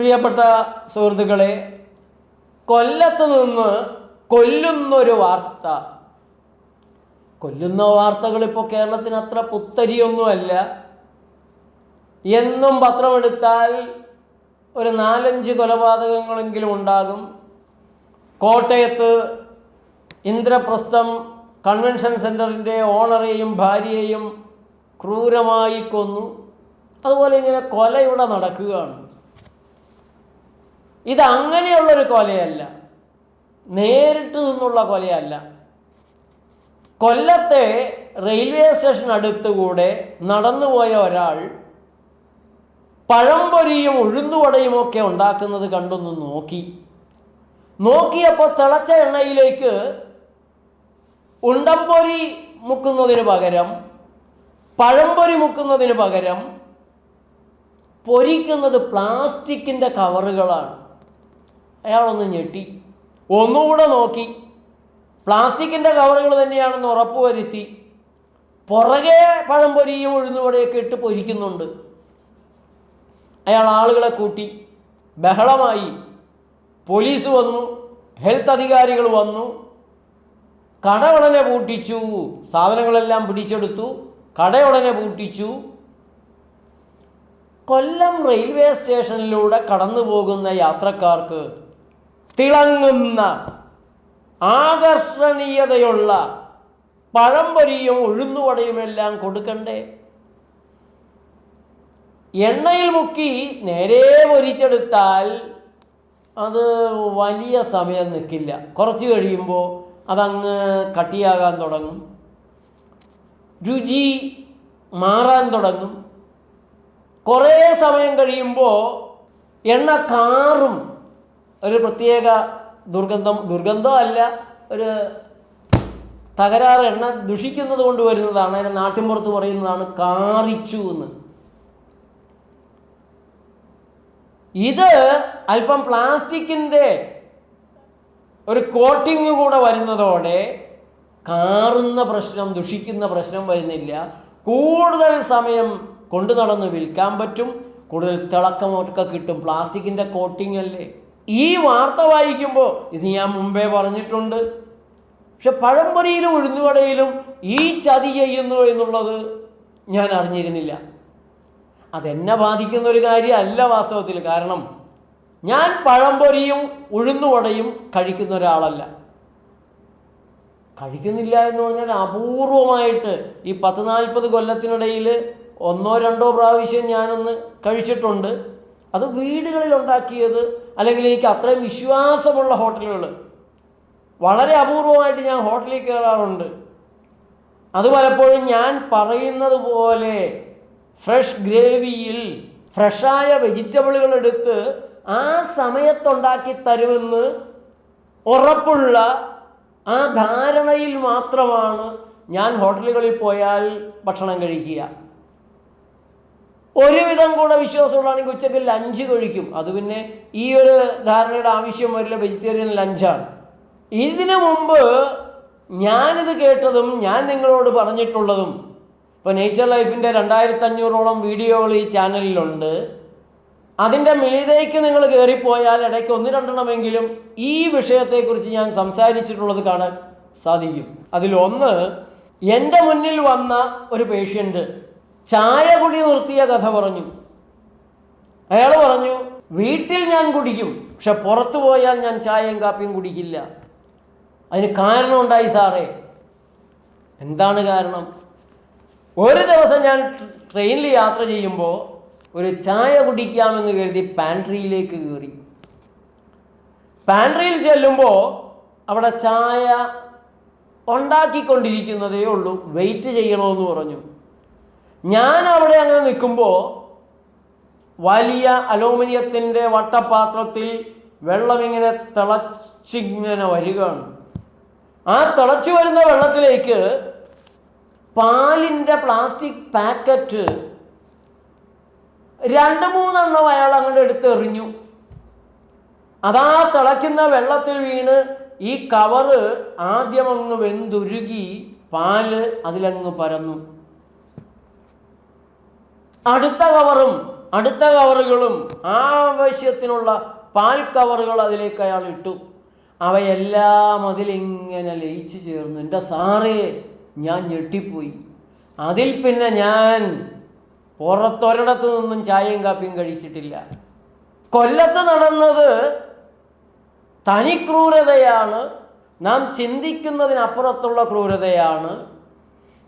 പ്രിയപ്പെട്ട സുഹൃത്തുക്കളെ കൊല്ലത്ത് നിന്ന് കൊല്ലുന്നൊരു വാർത്ത. കൊല്ലുന്ന വാർത്തകൾ ഇപ്പോൾ കേരളത്തിന് അത്ര പുത്തരിയൊന്നുമല്ല. എന്നും പത്രമെടുത്താൽ ഒരു നാലഞ്ച് കൊലപാതകങ്ങളെങ്കിലും ഉണ്ടാകും. കോട്ടയത്ത് ഇന്ദ്രപ്രസ്ഥം കൺവെൻഷൻ സെന്ററിന്റെ ഓണറേയും ഭാര്യയെയും ക്രൂരമായി കൊന്നു. അതുപോലെ ഇങ്ങനെ കൊല ഇവിടെ നടക്കുകയാണ്. ഇത് അങ്ങനെയുള്ളൊരു കൊലയല്ല. നേരിട്ട് നിന്നുള്ള കൊലയല്ല. കൊല്ലത്തെ റെയിൽവേ സ്റ്റേഷൻ അടുത്തുകൂടെ നടന്നുപോയ ഒരാൾ പഴംപൊരിയും ഉഴുന്നുവടയും ഒക്കെ ഉണ്ടാക്കുന്നത് കണ്ടൊന്ന് നോക്കി. നോക്കിയപ്പോൾ തിളച്ച എണ്ണയിലേക്ക് ഉണ്ടംപൊരി മുക്കുന്നതിന് പകരം പഴംപൊരി മുക്കുന്നതിന് പകരം പൊരിക്കുന്നത് പ്ലാസ്റ്റിക്കിന്റെ കവറുകളാണ്. അയാളൊന്ന് ഞെട്ടി. ഒന്നുകൂടെ നോക്കി. പ്ലാസ്റ്റിക്കിന്റെ കവറുകൾ തന്നെയാണെന്ന് ഉറപ്പുവരുത്തി. പുറകെ പഴംപൊരിയും ഉഴുന്നുവടയൊക്കെ ഇട്ട് പൊരിക്കുന്നുണ്ട്. അയാൾ ആളുകളെ കൂട്ടി. ബഹളമായി. പോലീസ് വന്നു. ഹെൽത്ത് അധികാരികൾ വന്നു. കട ഉടനെ പൂട്ടിച്ചു. സാധനങ്ങളെല്ലാം പിടിച്ചെടുത്തു. കട ഉടനെ പൂട്ടിച്ചു. കൊല്ലം റെയിൽവേ സ്റ്റേഷനിലൂടെ കടന്നു പോകുന്ന യാത്രക്കാർക്ക് തിളങ്ങുന്ന ആകർഷണീയതയുള്ള പഴംപൊരിയും ഉഴുന്നുവടയുമെല്ലാം കൊടുക്കണ്ടേ? എണ്ണയിൽ മുക്കി നേരെ പൊരിച്ചെടുത്താൽ അത് വലിയ സമയം നിൽക്കില്ല. കുറച്ച് കഴിയുമ്പോൾ അതങ്ങ് കട്ടിയാകാൻ തുടങ്ങും. രുചി മാറാൻ തുടങ്ങും. കുറേ സമയം കഴിയുമ്പോൾ എണ്ണ കാറും ഒരു പ്രത്യേക ദുർഗന്ധം ദുർഗന്ധം അല്ല ഒരു തകരാറ് എണ്ണ ദുഷിക്കുന്നത് കൊണ്ട് വരുന്നതാണ് അതിനെ നാട്ടിൻപുറത്ത് പറയുന്നതാണ് കാറിച്ചു എന്ന്. ഇത് അല്പം പ്ലാസ്റ്റിക്കിന്റെ ഒരു കോട്ടിങ് കൂടെ വരുന്നതോടെ കാറുന്ന പ്രശ്നം ദുഷിക്കുന്ന പ്രശ്നം വരുന്നില്ല. കൂടുതൽ സമയം കൊണ്ടു നടന്ന് വിൽക്കാൻ പറ്റും. കൂടുതൽ തിളക്കമൊക്കെ കിട്ടും. പ്ലാസ്റ്റിക്കിന്റെ കോട്ടിംഗ് അല്ലേ? ഈ വാർത്ത വായിക്കുമ്പോൾ ഇത് ഞാൻ മുമ്പേ പറഞ്ഞിട്ടുണ്ട്. പക്ഷെ പഴംപൊരിയിലും ഉഴുന്നുവടയിലും ഈ ചതി ചെയ്യുന്നു എന്നുള്ളത് ഞാൻ അറിഞ്ഞിരുന്നില്ല. അതെന്നെ ബാധിക്കുന്ന ഒരു കാര്യമല്ല വാസ്തവത്തിൽ. കാരണം ഞാൻ പഴംപൊരിയും ഉഴുന്നുവടയും കഴിക്കുന്ന ഒരാളല്ല. കഴിക്കുന്നില്ല എന്ന് പറഞ്ഞാൽ അപൂർവമായിട്ട് ഈ പത്ത് നാൽപ്പത് കൊല്ലത്തിനിടയിൽ ഒന്നോ രണ്ടോ പ്രാവശ്യം ഞാനൊന്ന് കഴിച്ചിട്ടുണ്ട്. അത് വീടുകളിൽ ഉണ്ടാക്കിയത് അല്ലെങ്കിൽ എനിക്ക് അത്രയും വിശ്വാസമുള്ള ഹോട്ടലുകൾ. വളരെ അപൂർവമായിട്ട് ഞാൻ ഹോട്ടലിൽ കയറാറുണ്ട്. അത് പലപ്പോഴും ഞാൻ പറയുന്നത് പോലെ ഫ്രഷ് ഗ്രേവിയിൽ ഫ്രഷായ വെജിറ്റബിളുകൾ എടുത്ത് ആ സമയത്തുണ്ടാക്കി തരുമെന്ന് ഉറപ്പുള്ള ആ ധാരണയിൽ മാത്രമാണ് ഞാൻ ഹോട്ടലുകളിൽ പോയാൽ ഭക്ഷണം കഴിക്കുക. ഒരുവിധം കൂടെ വിശ്വാസമുള്ളതാണെങ്കിൽ ഉച്ചയ്ക്ക് ലഞ്ച് കഴിക്കും. അത് പിന്നെ ഈ ഒരു ധാരണയുടെ ആവശ്യം വരില്ല. വെജിറ്റേറിയൻ ലഞ്ചാണ് ഇതിനു മുമ്പ് ഞാനിത് കേട്ടതും ഞാൻ നിങ്ങളോട് പറഞ്ഞിട്ടുള്ളതും ഇപ്പോൾ നേച്ചർ ലൈഫിന്റെ രണ്ടായിരത്തി അഞ്ഞൂറോളം വീഡിയോകൾ ഈ ചാനലിലുണ്ട്. അതിന്റെ മീതേക്ക് നിങ്ങൾ കയറിപ്പോയാൽ ഇടയ്ക്ക് ഒന്ന് രണ്ടെണ്ണമെങ്കിലും ഈ വിഷയത്തെക്കുറിച്ച് ഞാൻ സംസാരിച്ചിട്ടുള്ളത് കാണാൻ സാധിക്കും. അതിലൊന്ന് എന്റെ മുന്നിൽ വന്ന ഒരു പേഷ്യന്റ് ചായ കുടി നിർത്തിയ കഥ പറഞ്ഞു. അയാൾ പറഞ്ഞു വീട്ടിൽ ഞാൻ കുടിക്കും പക്ഷെ പുറത്തു പോയാൽ ഞാൻ ചായയും കാപ്പിയും കുടിക്കില്ല. അതിന് കാരണമുണ്ടായി സാറേ. എന്താണ് കാരണം? ഒരു ദിവസം ഞാൻ ട്രെയിനിൽ യാത്ര ചെയ്യുമ്പോൾ ഒരു ചായ കുടിക്കാമെന്ന് കരുതി പാൻട്രിയിലേക്ക് കയറി പാൻട്രിയിൽ ചെല്ലുമ്പോൾ അവിടെ ചായ ഉണ്ടാക്കിക്കൊണ്ടിരിക്കുന്നതേ ഉള്ളൂ. വെയിറ്റ് ചെയ്യണമെന്ന് പറഞ്ഞു. ഞാൻ അവിടെ അങ്ങനെ നിൽക്കുമ്പോൾ വലിയ അലൂമിനിയത്തിന്റെ വട്ടപാത്രത്തിൽ വെള്ളം ഇങ്ങനെ തിളച്ചിങ്ങനെ വരികയാണ്. ആ തിളച്ചു വരുന്ന വെള്ളത്തിലേക്ക് പാലിന്റെ പ്ലാസ്റ്റിക് പാക്കറ്റ് രണ്ട് മൂന്നെണ്ണം അയാൾ അങ്ങോട്ട് എടുത്ത് എറിഞ്ഞു അതാ തിളയ്ക്കുന്ന വെള്ളത്തിൽ വീണ് ഈ കവറ് ആദ്യം അങ്ങ് വെന്തുരുകി പാൽ അതിലങ്ങ് പരന്നു. അടുത്ത കവറും അടുത്ത കവറുകളും ആവശ്യത്തിനുള്ള പാൽ കവറുകൾ അതിലേക്ക് അയാൾ ഇട്ടു. അവയെല്ലാം അതിലിങ്ങനെ ലയിച്ചു ചേർന്നു. എന്റെ സാറേ ഞാൻ ഞെട്ടിപ്പോയി. അതിൽ പിന്നെ ഞാൻ പുറത്തൊരിടത്തു നിന്നും ചായയും കാപ്പിയും കഴിച്ചിട്ടില്ല. കൊല്ലത്ത് നടന്നത് തനി ക്രൂരതയാണ് നാം ചിന്തിക്കുന്നതിനപ്പുറത്തുള്ള ക്രൂരതയാണ്.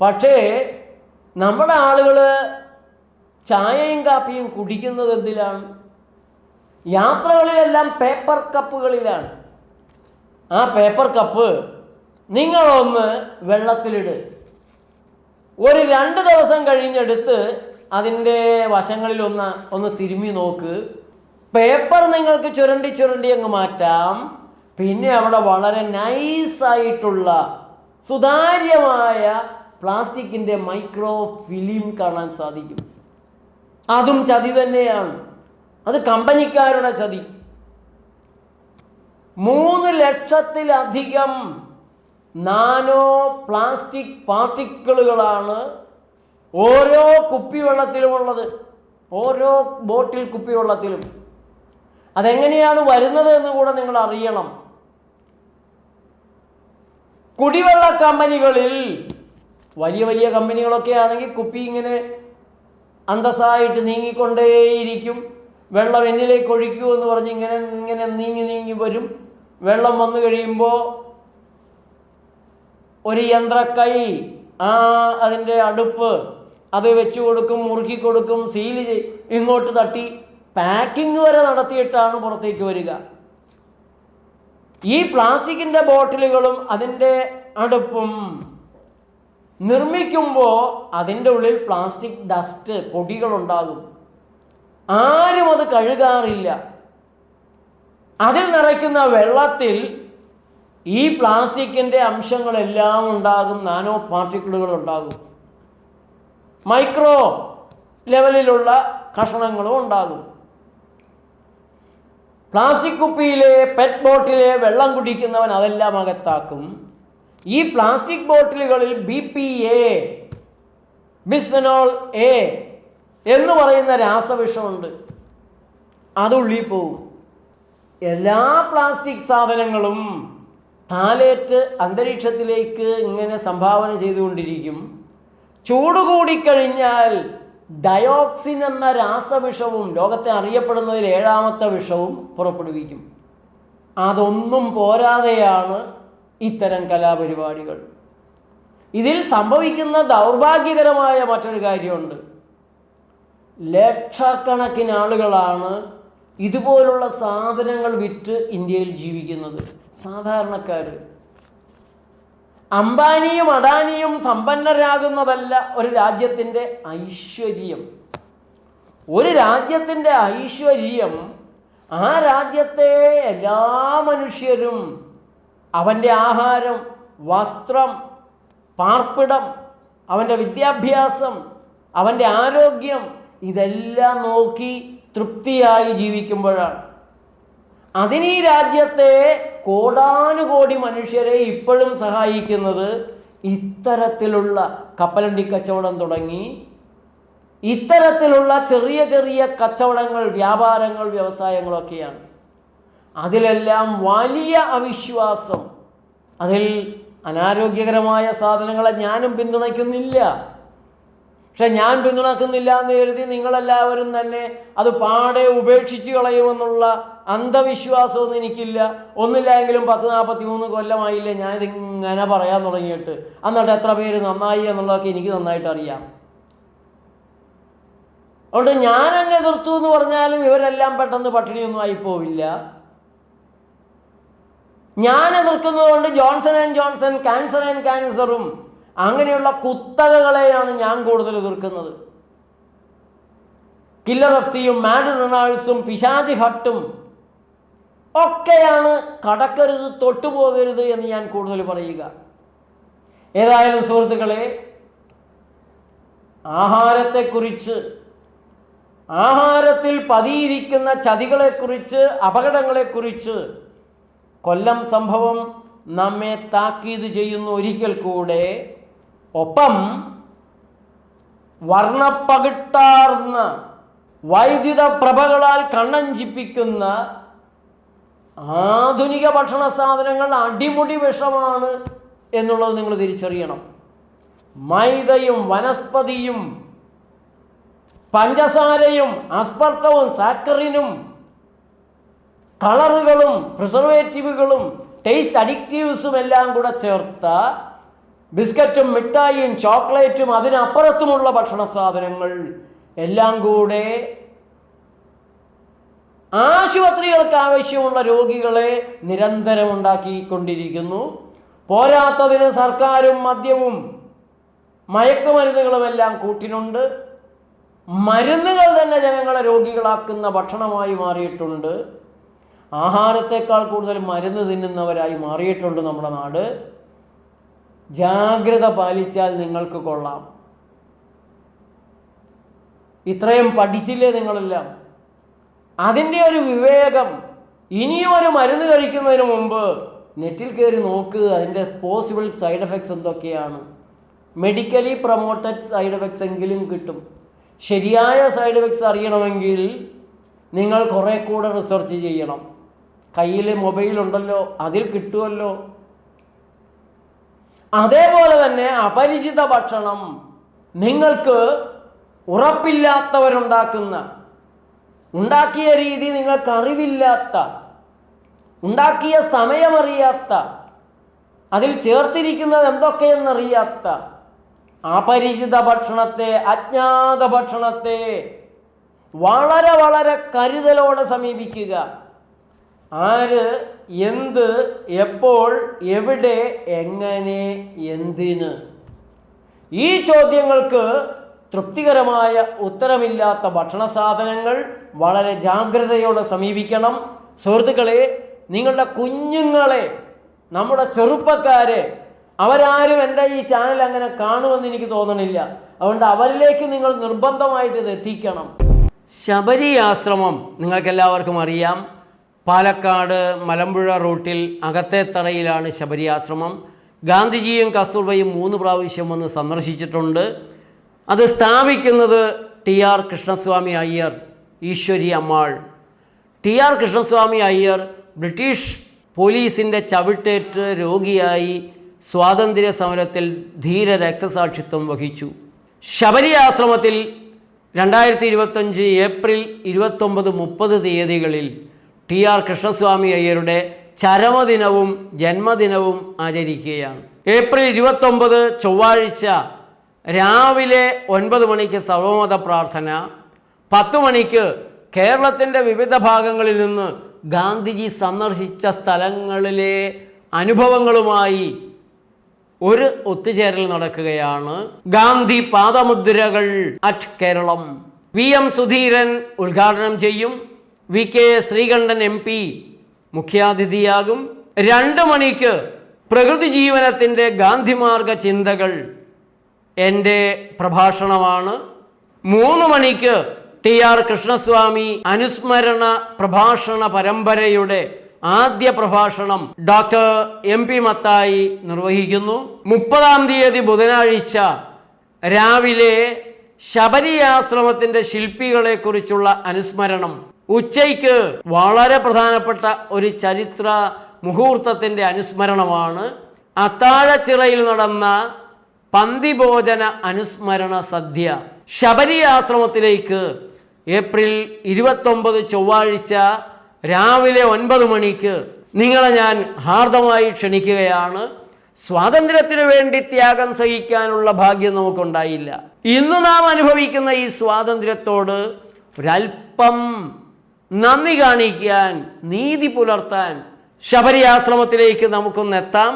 പക്ഷേ നമ്മുടെ ആളുകൾ ചായയും കാപ്പിയും കുടിക്കുന്നത് എന്തിലാണ്? യാത്രകളിലെല്ലാം പേപ്പർ കപ്പുകളിലാണ് ആ പേപ്പർ കപ്പ് നിങ്ങളൊന്ന് വെള്ളത്തിലിട്. ഒരു രണ്ട് ദിവസം കഴിഞ്ഞെടുത്ത് അതിന്റെ വശങ്ങളിലൊന്ന് ഒന്ന് തിരുമ്മി നോക്ക്. പേപ്പർ നിങ്ങൾക്ക് ചുരണ്ടി ചുരണ്ടി അങ്ങ് മാറ്റാം. പിന്നെ അവിടെ വളരെ നൈസായിട്ടുള്ള സുതാര്യമായ പ്ലാസ്റ്റിക്കിന്റെ മൈക്രോ ഫിലിം കാണാൻ സാധിക്കും. അതും ചതി തന്നെയാണ്. അത് കമ്പനിക്കാരുടെ ചതി. മൂന്ന് ലക്ഷത്തിലധികം നാനോ പ്ലാസ്റ്റിക് പാർട്ടിക്കിളുകളാണ് ഓരോ കുപ്പിവെള്ളത്തിലുമുള്ളത്. ഓരോ ബോട്ടിൽ കുപ്പിവെള്ളത്തിലും. അതെങ്ങനെയാണ് വരുന്നത് എന്ന് കൂടെ നിങ്ങൾ അറിയണം. കുടിവെള്ള കമ്പനികളിൽ വലിയ വലിയ കമ്പനികളൊക്കെ ആണെങ്കിൽ കുപ്പി ഇങ്ങനെ അന്തസ്സായിട്ട് നീങ്ങിക്കൊണ്ടേയിരിക്കും. വെള്ളം എന്നിലേക്ക് ഒഴിക്കൂ എന്ന് പറഞ്ഞ് ഇങ്ങനെ ഇങ്ങനെ നീങ്ങി നീങ്ങി വരും. വെള്ളം വന്നു കഴിയുമ്പോൾ ഒരു യന്ത്രക്കൈ ആ അതിന്റെ അടുപ്പ് അത് വെച്ച് കൊടുക്കും മുറുക്കി കൊടുക്കും ചെയ്ത് ഇങ്ങോട്ട് തട്ടി പാക്കിംഗ് വരെ നടത്തിയിട്ടാണ് പുറത്തേക്ക് വരിക. ഈ പ്ലാസ്റ്റിക്കിന്റെ ബോട്ടിലുകളും അതിന്റെ അടുപ്പും നിർമ്മിക്കുമ്പോൾ അതിന്റെ ഉള്ളിൽ പ്ലാസ്റ്റിക് ഡസ്റ്റ് പൊടികളുണ്ടാകും. ആരും അത് കഴുകാറില്ല. അതിൽ നിറയ്ക്കുന്ന വെള്ളത്തിൽ ഈ പ്ലാസ്റ്റിക്കിന്റെ അംശങ്ങളെല്ലാം ഉണ്ടാകും നാനോ പാർട്ടിക്കിളുകൾ ഉണ്ടാകും. മൈക്രോ ലെവലിലുള്ള കഷണങ്ങളും ഉണ്ടാകും. പ്ലാസ്റ്റിക് കുപ്പിയിലെ പെറ്റ് ബോട്ടിലെ വെള്ളം കുടിക്കുന്നവൻ അതെല്ലാം അകത്താക്കും. ഈ plastic ബോട്ടിലുകളിൽ B P A bisphenol A എന്ന് പറയുന്ന രാസവിഷമുണ്ട്. അത് ഉള്ളിൽ പോവും. എല്ലാ പ്ലാസ്റ്റിക് സാധനങ്ങളും താലേറ്റ് അന്തരീക്ഷത്തിലേക്ക് ഇങ്ങനെ സംഭാവന ചെയ്തുകൊണ്ടിരിക്കും. ചൂട് കൂടിക്കഴിഞ്ഞാൽ ഡയോക്സിൻ എന്ന രാസവിഷവും ലോകത്തെ അറിയപ്പെടുന്നതിൽ ഏഴാമത്തെ വിഷവും പുറപ്പെടുവിക്കും. അതൊന്നും പോരാതെയാണ് ഇത്തരം കലാപരിപാടികൾ. ഇതിൽ സംഭവിക്കുന്ന ദൗർഭാഗ്യകരമായ മറ്റൊരു കാര്യമുണ്ട്. ലക്ഷക്കണക്കിന് ആളുകളാണ് ഇതുപോലുള്ള സാധനങ്ങൾ വിറ്റ് ഇന്ത്യയിൽ ജീവിക്കുന്നത്. സാധാരണക്കാർ അംബാനിയും അടാനിയും സമ്പന്നരാകുന്നതല്ല ഒരു രാജ്യത്തിന്റെ ഐശ്വര്യം. ഒരു രാജ്യത്തിന്റെ ഐശ്വര്യം ആ രാജ്യത്തെ എല്ലാ മനുഷ്യരും അവന്റെ ആഹാരം വസ്ത്രം പാർപ്പിടം അവന്റെ വിദ്യാഭ്യാസം അവന്റെ ആരോഗ്യം ഇതെല്ലാം നോക്കി തൃപ്തിയായി ജീവിക്കുമ്പോഴാണ്. അതിന് രാജ്യത്തെ കോടാനുകോടി മനുഷ്യരെ ഇപ്പോഴും സഹായിക്കുന്നത് ഇത്തരത്തിലുള്ള കപ്പലണ്ടി കച്ചവടം തുടങ്ങി ഇത്തരത്തിലുള്ള ചെറിയ ചെറിയ കച്ചവടങ്ങൾ വ്യാപാരങ്ങൾ വ്യവസായങ്ങളൊക്കെയാണ്. അതിലെല്ലാം വലിയ അവിശ്വാസം. അതിൽ അനാരോഗ്യകരമായ സാധനങ്ങളെ ഞാനും പിന്തുണയ്ക്കുന്നില്ല. പക്ഷെ ഞാൻ പിന്തുണക്കുന്നില്ല എന്ന് കരുതി നിങ്ങളെല്ലാവരും തന്നെ അത് പാടെ ഉപേക്ഷിച്ച് കളയുമെന്നുള്ള അന്ധവിശ്വാസമൊന്നും എനിക്കില്ല. ഒന്നില്ല എങ്കിലും പത്ത് നാൽപ്പത്തി മൂന്ന് കൊല്ലമായില്ലേ ഞാനിതിങ്ങനെ പറയാൻ തുടങ്ങിയിട്ട്. എന്നിട്ട് എത്ര പേര് നന്നായി എന്നുള്ളതൊക്കെ എനിക്ക് നന്നായിട്ട് അറിയാം അതുകൊണ്ട് ഞാൻ എന്നെ എതിർത്തു എന്ന് പറഞ്ഞാലും ഇവരെല്ലാം പെട്ടെന്ന് പട്ടിണിയൊന്നും ആയിപ്പോവില്ല ഞാൻ എതിർക്കുന്നതുകൊണ്ട് Johnson and Johnson cancer and ക്യാൻസറും അങ്ങനെയുള്ള കുത്തകകളെയാണ് ഞാൻ കൂടുതൽ എതിർക്കുന്നത്. കില്ലർ എഫ്സിയും മാഡ് റൊണാൾഡ്സും പിശാജി ഹട്ടും ഒക്കെയാണ് കടക്കരുത് തൊട്ടുപോകരുത് എന്ന് ഞാൻ കൂടുതൽ പറയുക. ഏതായാലും സുഹൃത്തുക്കളെ ആഹാരത്തെക്കുറിച്ച് ആഹാരത്തിൽ പതിയിരിക്കുന്ന ചതികളെക്കുറിച്ച് അപകടങ്ങളെക്കുറിച്ച് കൊല്ലം സംഭവം നമ്മെ താക്കീത് ചെയ്യുന്നു ഒരിക്കൽ കൂടെ ഒപ്പം വർണപ്പകിട്ടാർന്ന വൈദ്യുത പ്രഭകളാൽ കണ്ണഞ്ചിപ്പിക്കുന്ന ആധുനിക ഭക്ഷണ സാധനങ്ങൾ അടിമുടി വിഷമാണ് എന്നുള്ളത് നിങ്ങൾ തിരിച്ചറിയണം. മൈദയും വനസ്പതിയും പഞ്ചസാരയും അസ്പർട്ടവും സാക്കറിനും കളറുകളും പ്രിസർവേറ്റീവുകളും ടേസ്റ്റ് അഡിക്റ്റീവ്സും എല്ലാം കൂടെ ചേർത്ത ബിസ്ക്കറ്റും മിഠായിയും ചോക്ലേറ്റും അതിനപ്പുറത്തുമുള്ള ഭക്ഷണ സാധനങ്ങൾ എല്ലാം കൂടെ ആശുപത്രികൾക്ക് ആവശ്യമുള്ള രോഗികളെ നിരന്തരം ഉണ്ടാക്കിക്കൊണ്ടിരിക്കുന്നു. പോരാത്തതിന് സർക്കാരും മദ്യവും മയക്കുമരുന്നുകളുമെല്ലാം കൂട്ടിനുണ്ട്. മരുന്നുകൾ തന്നെ ജനങ്ങളെ രോഗികളാക്കുന്ന ഭക്ഷണമായി മാറിയിട്ടുണ്ട്. ആഹാരത്തെക്കാൾ കൂടുതൽ മരുന്ന് തിന്നുന്നവരായി മാറിയിട്ടുണ്ട് നമ്മുടെ നാട്. ജാഗ്രത പാലിച്ചാൽ നിങ്ങൾക്ക് കൊള്ളാം. ഇത്രയും പഠിച്ചില്ലേ നിങ്ങളെല്ലാം? അതിന്റെ ഒരു വിവേകം ഇനിയും ഒരു മരുന്ന് കഴിക്കുന്നതിന് മുമ്പ് നെറ്റിൽ കയറി നോക്ക് അതിന്റെ പോസിബിൾ സൈഡ് എഫക്ട്സ് എന്തൊക്കെയാണ്. മെഡിക്കലി പ്രൊമോട്ടഡ് സൈഡ് എഫക്ട്സ് എങ്കിലും കിട്ടും. ശരിയായ സൈഡ് എഫക്ട്സ് അറിയണമെങ്കിൽ നിങ്ങൾ കുറേ കൂടെ റിസർച്ച് ചെയ്യണം. കയ്യിൽ മൊബൈൽ ഉണ്ടല്ലോ അതിൽ കിട്ടുമല്ലോ അതേപോലെ തന്നെ അപരിചിത ഭക്ഷണം നിങ്ങൾക്ക് ഉറപ്പില്ലാത്തവരുണ്ടാക്കുന്ന ഉണ്ടാക്കിയ രീതി നിങ്ങൾക്ക് അറിവില്ലാത്ത ഉണ്ടാക്കിയ സമയമറിയാത്ത അതിൽ ചേർത്തിരിക്കുന്നത് എന്തൊക്കെയെന്നറിയാത്ത അപരിചിത ഭക്ഷണത്തെ അജ്ഞാത ഭക്ഷണത്തെ വളരെ വളരെ കരുതലോടെ സമീപിക്കുക. ആര് എന്ത് എപ്പോൾ എവിടെ എങ്ങനെ എന്തിന്? ഈ ചോദ്യങ്ങൾക്ക് തൃപ്തികരമായ ഉത്തരമില്ലാത്ത ഭക്ഷണ സാധനങ്ങൾ വളരെ ജാഗ്രതയോടെ സമീപിക്കണം. സുഹൃത്തുക്കളെ നിങ്ങളുടെ കുഞ്ഞുങ്ങളെ നമ്മുടെ ചെറുപ്പക്കാരെ അവരാരും എന്റെ ഈ ചാനൽ അങ്ങനെ കാണുമെന്ന് എനിക്ക് തോന്നണില്ല. അതുകൊണ്ട് അവരിലേക്ക് നിങ്ങൾ നിർബന്ധമായിട്ട് ഇത് എത്തിക്കണം. ശബരി ആശ്രമം നിങ്ങൾക്കെല്ലാവർക്കും അറിയാം. പാലക്കാട് മലമ്പുഴ റൂട്ടിൽ അകത്തേത്തറയിലാണ് ശബരി ആശ്രമം ഗാന്ധിജിയും കസ്തൂർബയും മൂന്ന് പ്രാവശ്യം വന്ന് സന്ദർശിച്ചിട്ടുണ്ട്. അത് സ്ഥാപിക്കുന്നത് T R Krishnaswamy Iyer Eswari Ammal. T R Krishnaswamy Iyer British പോലീസിന്റെ ചവിട്ടേറ്റ് രോഗിയായി സ്വാതന്ത്ര്യ സമരത്തിൽ ധീര രക്തസാക്ഷിത്വം വഹിച്ചു. ശബരി ആശ്രമത്തിൽ രണ്ടായിരത്തി ഇരുപത്തഞ്ച് ഏപ്രിൽ ഇരുപത്തൊമ്പത് മുപ്പത് തീയതികളിൽ ടി ആർ കൃഷ്ണസ്വാമി അയ്യരുടെ ചരമദിനവും ജന്മദിനവും ആചരിക്കുകയാണ്. ഏപ്രിൽ ഇരുപത്തൊമ്പത് ചൊവ്വാഴ്ച രാവിലെ ഒൻപത് മണിക്ക് സർവമത പ്രാർത്ഥന പത്ത് മണിക്ക് കേരളത്തിന്റെ വിവിധ ഭാഗങ്ങളിൽ നിന്ന് ഗാന്ധിജി സന്ദർശിച്ച സ്ഥലങ്ങളിലെ അനുഭവങ്ങളുമായി ഒരു ഒത്തുചേരൽ നടക്കുകയാണ്. Gandhi പാദമുദ്രകൾ at Keralam. V M Sudheeran ഉദ്ഘാടനം ചെയ്യും. V K Sreekandan M P മുഖ്യാതിഥിയാകും. രണ്ട് മണിക്ക് പ്രകൃതി ജീവനത്തിന്റെ ഗാന്ധിമാർഗ ചിന്തകൾ എന്റെ പ്രഭാഷണമാണ്. മൂന്ന് മണിക്ക് ടി ആർ കൃഷ്ണസ്വാമി അനുസ്മരണ പ്രഭാഷണ പരമ്പരയുടെ ആദ്യ പ്രഭാഷണം ഡോക്ടർ എം പി മത്തായി നിർവഹിക്കുന്നു. മുപ്പതാം തീയതി ബുധനാഴ്ച രാവിലെ ശബരി ആശ്രമത്തിന്റെ ശില്പികളെക്കുറിച്ചുള്ള അനുസ്മരണം ഉച്ചയ്ക്ക് വളരെ പ്രധാനപ്പെട്ട ഒരു ചരിത്ര മുഹൂർത്തത്തിന്റെ അനുസ്മരണമാണ് അത്താഴച്ചിറയിൽ നടന്ന പന്തിഭോജന അനുസ്മരണ സദ്യ. ശബരി ആശ്രമത്തിലേക്ക് ഏപ്രിൽ ഇരുപത്തൊമ്പത് ചൊവ്വാഴ്ച രാവിലെ ഒൻപത് മണിക്ക്. നിങ്ങളെ ഞാൻ ഹാർദമായി ക്ഷണിക്കുകയാണ്. സ്വാതന്ത്ര്യത്തിനു വേണ്ടി ത്യാഗം സഹിക്കാനുള്ള ഭാഗ്യം നമുക്കുണ്ടായില്ല. ഇന്ന് നാം അനുഭവിക്കുന്ന ഈ സ്വാതന്ത്ര്യത്തോട് ഒരല്പം നന്ദി കാണിക്കാൻ നീതി പുലർത്താൻ ശബരി ആശ്രമത്തിലേക്ക് നമുക്കൊന്നെത്താം.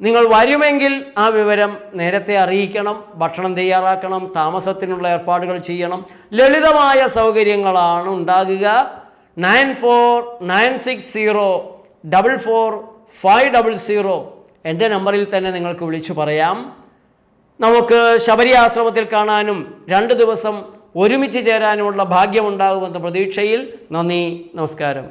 നിങ്ങൾ വരുമെങ്കിൽ ആ വിവരം നേരത്തെ അറിയിക്കണം ഭക്ഷണം തയ്യാറാക്കണം താമസത്തിനുള്ള ഏർപ്പാടുകൾ ചെയ്യണം. ലളിതമായ സൗകര്യങ്ങളാണ് ഉണ്ടാകുക. Nine four nine six zero double four five double zero എന്റെ നമ്പറിൽ തന്നെ നിങ്ങൾക്ക് വിളിച്ചു പറയാം. നമുക്ക് ശബരി ആശ്രമത്തിൽ കാണാനും രണ്ട് ദിവസം ഒരുമിച്ച് ചേരാനുമുള്ള ഭാഗ്യമുണ്ടാകുമെന്ന പ്രതീക്ഷയിൽ നന്ദി നമസ്കാരം.